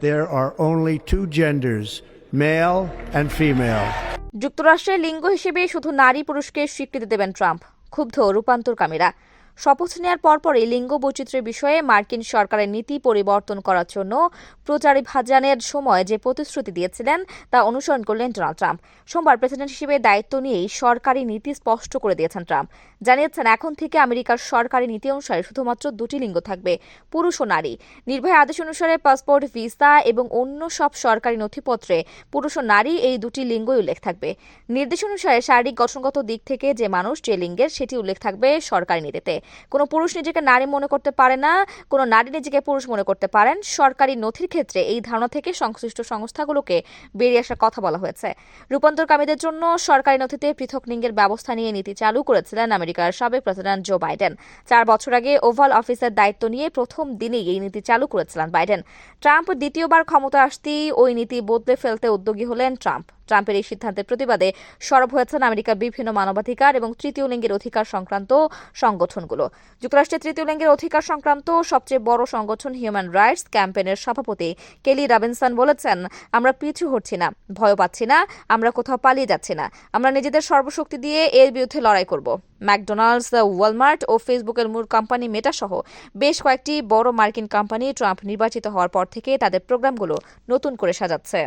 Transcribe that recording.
There are only two genders, male and female. যুক্তরাষ্ট্রের লিঙ্গ হিসেবে শুধু নারী পুরুষকে স্বীকৃতি দেবেন ট্রাম্প ক্ষুব্ধ রূপান্তরকামীরা শপথ নেওয়ার পরপরই লিঙ্গ বৈচিত্র্যের বিষয়ে মার্কিন সরকারের নীতি পরিবর্তন করার জন্য প্রচারী ভাজানের সময় যে প্রতিশ্রুতি দিয়েছিলেন, তা অনুসরণ করলেন ডোনাল্ড ট্রাম্প। সোমবার প্রেসিডেন্ট হিসেবে দায়িত্ব নিয়েই সরকারি নীতি স্পষ্ট করে দিয়েছেন ট্রাম্প। জানিয়েছেন, এখন থেকে আমেরিকার সরকারি নীতি অনুসারে শুধুমাত্র দুটি লিঙ্গ থাকবে, পুরুষ ও নারী। নির্ভয়া আদেশ অনুসারে পাসপোর্ট, ভিসা এবং অন্য সব সরকারি নথিপত্রে পুরুষ ও নারী এই দুটি লিঙ্গই উল্লেখ থাকবে। নির্দেশ অনুসারে শারীরিক গঠনগত দিক থেকে যে মানুষ যে লিঙ্গের, সেটি উল্লেখ থাকবে সরকারি নীতিতে। কোনো পুরুষ নিজেকে নারী মনে করতে পারে না, কোনো নারী নিজেকে পুরুষ মনে করতে পারেন। সরকারি নথির ক্ষেত্রে এই ধারণা থেকে সংশ্লিষ্ট সংস্থাগুলোকে বেরিয়ে আসার কথা বলা হয়েছে। রূপান্তরকামীদের জন্য সরকারি নথিতে পৃথক লিঙ্গের ব্যবস্থা নিয়ে নীতি চালু করেছিলেন আমেরিকার সাবেক প্রেসিডেন্ট জো বাইডেন। চার বছর আগে ওভাল অফিসের দায়িত্ব নিয়ে প্রথম দিনেই এই নীতি চালু করেছিলেন বাইডেন। ট্রাম্প দ্বিতীয়বার ক্ষমতা আসতেই ওই নীতি বদলে ফেলতে উদ্যোগী হলেন ট্রাম্প। ট্রাম্পের এই সিদ্ধান্তের প্রতিবাদে সরব হয়েছেন আমেরিকার বিভিন্ন মানবাধিকার এবং তৃতীয় লিঙ্গের অধিকার সংক্রান্ত সংগঠনগুলো। যুক্তরাষ্ট্রের তৃতীয় লিঙ্গের অধিকার সংক্রান্ত সবচেয়ে বড় সংগঠন হিউম্যান রাইটস ক্যাম্পেনের সভাপতি কেলি রবিনসন বলেছেন, আমরা পিছু হচ্ছি না, ভয় পাচ্ছি না, আমরা কোথাও পালিয়ে যাচ্ছি না। আমরা নিজেদের সর্বশক্তি দিয়ে এর বিরুদ্ধে লড়াই করব। ম্যাকডোনাল্ডস, ওয়ালমার্ট ও ফেসবুকের মূল কোম্পানি মেটা সহ বেশ কয়েকটি বড় মার্কিন কোম্পানি ট্রাম্প নির্বাচিত হওয়ার পর থেকে তাদের প্রোগ্রামগুলো নতুন করে সাজাচ্ছে।